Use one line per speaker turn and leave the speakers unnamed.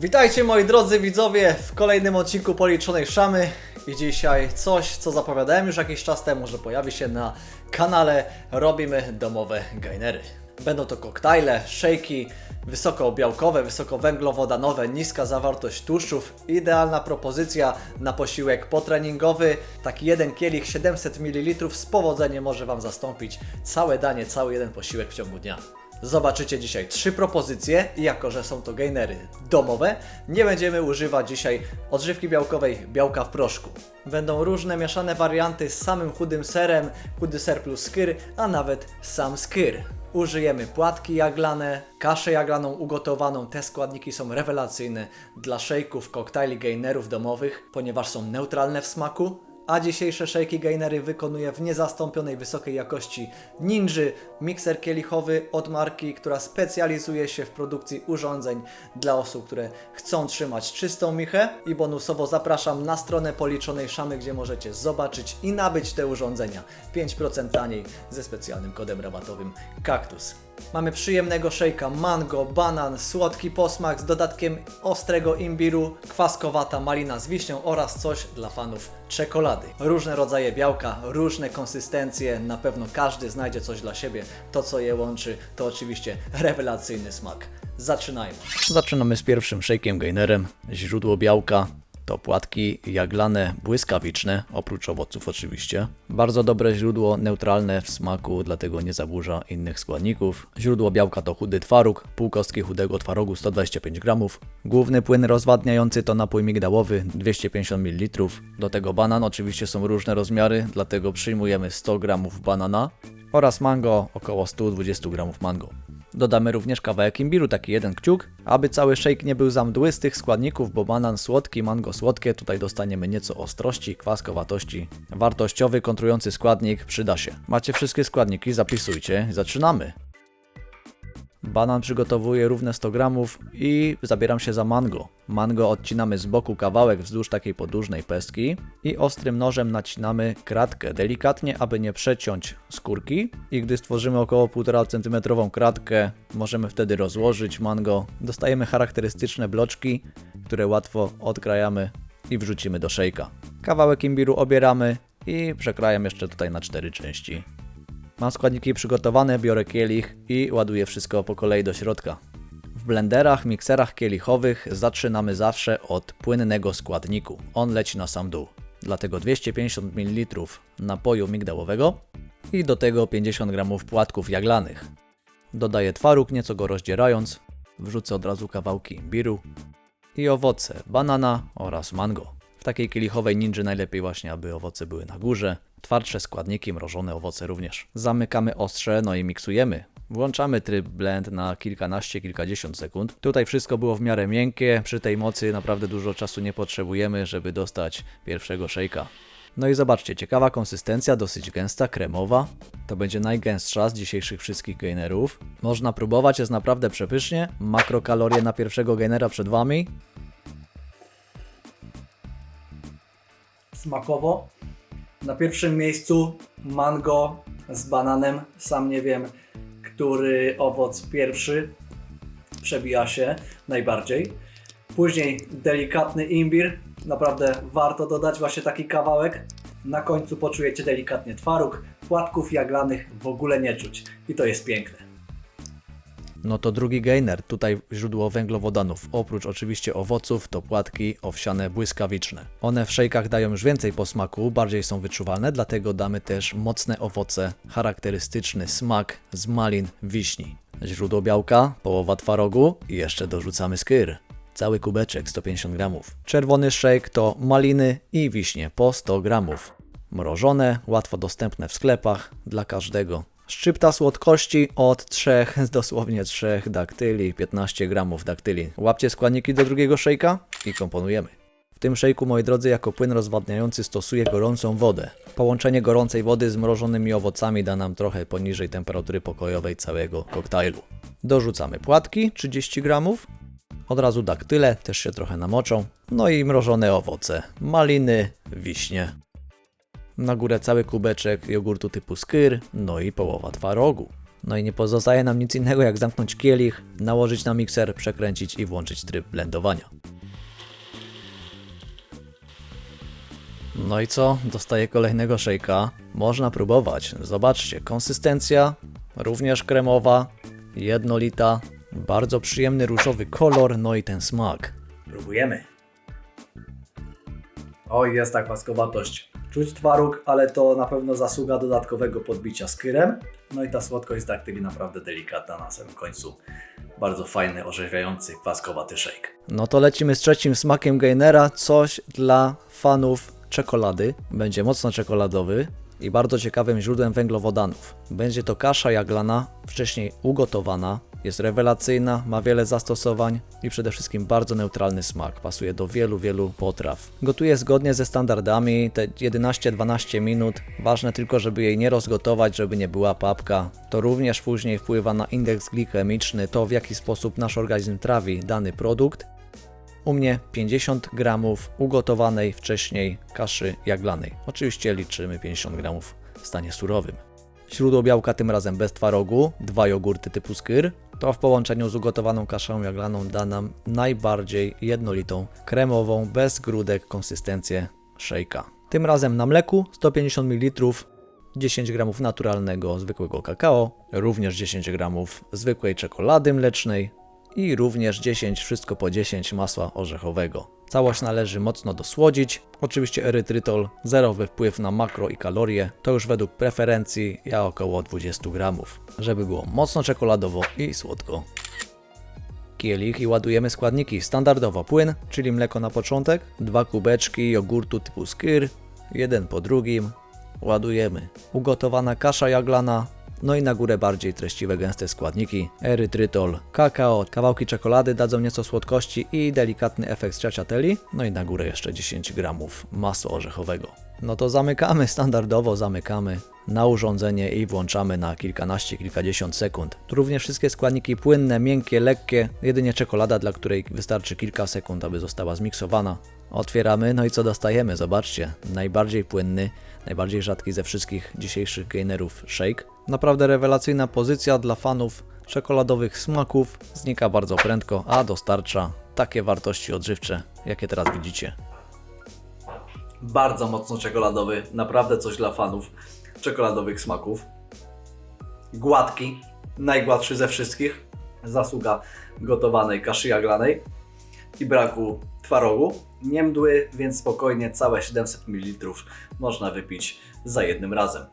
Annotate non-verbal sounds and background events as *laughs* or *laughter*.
Witajcie moi drodzy widzowie w kolejnym odcinku Policzonej Szamy i dzisiaj coś, co zapowiadałem już jakiś czas temu, że pojawi się na kanale Robimy domowe gainery. Będą to koktajle, szejki, wysokobiałkowe, wysokowęglowodanowe, niska zawartość tłuszczów, idealna propozycja na posiłek potreningowy. Taki jeden kielich 700 ml z powodzeniem może Wam zastąpić całe danie, cały jeden posiłek w ciągu dnia. Zobaczycie dzisiaj trzy propozycje jako, że są to gainery domowe, nie będziemy używać dzisiaj odżywki białkowej białka w proszku. Będą różne mieszane warianty z samym chudym serem, chudy ser plus skyr, a nawet sam skyr. Użyjemy płatki jaglane, kaszę jaglaną ugotowaną. Te składniki są rewelacyjne dla szejków, koktajli, gainerów domowych, ponieważ są neutralne w smaku, a dzisiejsze szejki gainery wykonuje w niezastąpionej wysokiej jakości Ninja, mikser kielichowy od marki, która specjalizuje się w produkcji urządzeń dla osób, które chcą trzymać czystą michę i bonusowo zapraszam na stronę policzonej szamy, gdzie możecie zobaczyć i nabyć te urządzenia 5% taniej ze specjalnym kodem rabatowym kaktus. Mamy przyjemnego szejka mango, banan, słodki posmak z dodatkiem ostrego imbiru, kwaskowata malina z wiśnią oraz coś dla fanów czekolady. Różne rodzaje białka, różne konsystencje, na pewno każdy znajdzie coś dla siebie. To co je łączy to oczywiście rewelacyjny smak. Zaczynajmy. Zaczynamy z pierwszym shake'iem gainerem. Źródło białka to płatki jaglane błyskawiczne, oprócz owoców oczywiście. Bardzo dobre źródło, neutralne w smaku, dlatego nie zaburza innych składników. Źródło białka to chudy twaróg, pół kostki chudego twarogu 125 g. Główny płyn rozwadniający to napój migdałowy 250 ml. Do tego banan, oczywiście są różne rozmiary, dlatego przyjmujemy 100 g banana oraz mango, około 120 g mango. Dodamy również kawałek imbiru, taki jeden kciuk, aby cały shake nie był za mdły z tych składników, bo banan słodki, mango słodkie, tutaj dostaniemy nieco ostrości, kwaskowatości. Wartościowy, kontrujący składnik przyda się. Macie wszystkie składniki, zapisujcie, zaczynamy. Banan przygotowuję równe 100 gramów i zabieram się za mango. Mango odcinamy z boku kawałek wzdłuż takiej podłużnej pestki i ostrym nożem nacinamy kratkę delikatnie, aby nie przeciąć skórki. I gdy stworzymy około 1,5 cm kratkę, możemy wtedy rozłożyć mango. Dostajemy charakterystyczne bloczki, które łatwo odkrajamy i wrzucimy do szejka. Kawałek imbiru obieramy i przekrajam jeszcze tutaj na cztery części. Mam składniki przygotowane, biorę kielich i ładuję wszystko po kolei do środka. W blenderach, mikserach kielichowych zaczynamy zawsze od płynnego składniku. On leci na sam dół. Dlatego 250 ml napoju migdałowego i do tego 50 g płatków jaglanych. Dodaję twaróg, nieco go rozdzierając. Wrzucę od razu kawałki imbiru i owoce, banana oraz mango. Takiej kielichowej ninja najlepiej właśnie, aby owoce były na górze. Twardsze składniki, mrożone owoce również. Zamykamy ostrze, no i miksujemy. Włączamy tryb blend na kilkanaście, kilkadziesiąt sekund. Tutaj wszystko było w miarę miękkie, przy tej mocy naprawdę dużo czasu nie potrzebujemy, żeby dostać pierwszego szejka. No i zobaczcie, ciekawa konsystencja, dosyć gęsta, kremowa. To będzie najgęstsza z dzisiejszych wszystkich gainerów. Można próbować, jest naprawdę przepysznie. Makrokalorie na pierwszego gainera przed Wami. Smakowo. Na pierwszym miejscu mango z bananem. Sam nie wiem, który owoc pierwszy przebija się najbardziej. Później delikatny imbir. Naprawdę warto dodać właśnie taki kawałek. Na końcu poczujecie delikatnie twaróg. Płatków jaglanych w ogóle nie czuć. I to jest piękne. No to drugi gainer, tutaj źródło węglowodanów. Oprócz oczywiście owoców, to płatki owsiane błyskawiczne. One w szejkach dają już więcej posmaku, bardziej są wyczuwalne, dlatego damy też mocne owoce, charakterystyczny smak z malin, wiśni. Źródło białka, połowa twarogu i jeszcze dorzucamy skyr. Cały kubeczek 150 gramów. Czerwony szejk to maliny i wiśnie po 100 gramów. Mrożone, łatwo dostępne w sklepach dla każdego. Szczypta słodkości od 3, dosłownie 3 daktyli, 15 gramów daktyli. Łapcie składniki do drugiego szejka i komponujemy. W tym szejku, moi drodzy, jako płyn rozwadniający stosuję gorącą wodę. Połączenie gorącej wody z mrożonymi owocami da nam trochę poniżej temperatury pokojowej całego koktajlu. Dorzucamy płatki, 30 gramów. Od razu daktyle, też się trochę namoczą. No i mrożone owoce, maliny, wiśnie. Na górę cały kubeczek jogurtu typu skyr, no i połowa twarogu. No i nie pozostaje nam nic innego jak zamknąć kielich, nałożyć na mikser, przekręcić i włączyć tryb blendowania. No i co? Dostaję kolejnego szejka. Można próbować. Zobaczcie, konsystencja również kremowa, jednolita, bardzo przyjemny różowy kolor, no i ten smak. Próbujemy. Oj, jest ta kwaskowatość. Czuć twaróg, ale to na pewno zasługa dodatkowego podbicia skyrem. No i ta słodkość taki naprawdę delikatna na samym końcu. Bardzo fajny, orzeźwiający, kwaskowaty shake. No to lecimy z trzecim smakiem gainera. Coś dla fanów czekolady. Będzie mocno czekoladowy i bardzo ciekawym źródłem węglowodanów. Będzie to kasza jaglana, wcześniej ugotowana. Jest rewelacyjna, ma wiele zastosowań i przede wszystkim bardzo neutralny smak. Pasuje do wielu, wielu potraw. Gotuje zgodnie ze standardami, te 11-12 minut. Ważne tylko, żeby jej nie rozgotować, żeby nie była papka. To również później wpływa na indeks glikemiczny, to w jaki sposób nasz organizm trawi dany produkt. U mnie 50 gramów ugotowanej wcześniej kaszy jaglanej. Oczywiście liczymy 50 gramów w stanie surowym. Źródło białka tym razem bez twarogu, dwa jogurty typu skyr. To w połączeniu z ugotowaną kaszą jaglaną da nam najbardziej jednolitą, kremową, bez grudek konsystencję szejka. Tym razem na mleku 150 ml 10 g naturalnego zwykłego kakao, również 10 g zwykłej czekolady mlecznej, i również 10, wszystko po 10 masła orzechowego. Całość należy mocno dosłodzić. Oczywiście erytrytol, zerowy wpływ na makro i kalorie, to już według preferencji, ja około 20 gramów, żeby było mocno czekoladowo i słodko. Kielich i ładujemy składniki. Standardowo płyn, czyli mleko na początek, dwa kubeczki jogurtu typu skyr, jeden po drugim. Ładujemy. Ugotowana kasza jaglana, no i na górę bardziej treściwe, gęste składniki, erytrytol, kakao, kawałki czekolady dadzą nieco słodkości i delikatny efekt stracciatelli, no i na górę jeszcze 10 gramów masła orzechowego. No to zamykamy, *laughs* standardowo zamykamy na urządzenie i włączamy na kilkanaście, kilkadziesiąt sekund. Tu również wszystkie składniki płynne, miękkie, lekkie, jedynie czekolada, dla której wystarczy kilka sekund, aby została zmiksowana. Otwieramy, no i co dostajemy? Zobaczcie, najbardziej płynny, najbardziej rzadki ze wszystkich dzisiejszych gainerów shake. Naprawdę rewelacyjna pozycja dla fanów czekoladowych smaków. Znika bardzo prędko, a dostarcza takie wartości odżywcze, jakie teraz widzicie. Bardzo mocno czekoladowy, naprawdę coś dla fanów czekoladowych smaków. Gładki, najgładszy ze wszystkich. Zasługa gotowanej kaszy jaglanej i braku twarogu. Nie mdły, więc spokojnie całe 700 ml można wypić za jednym razem.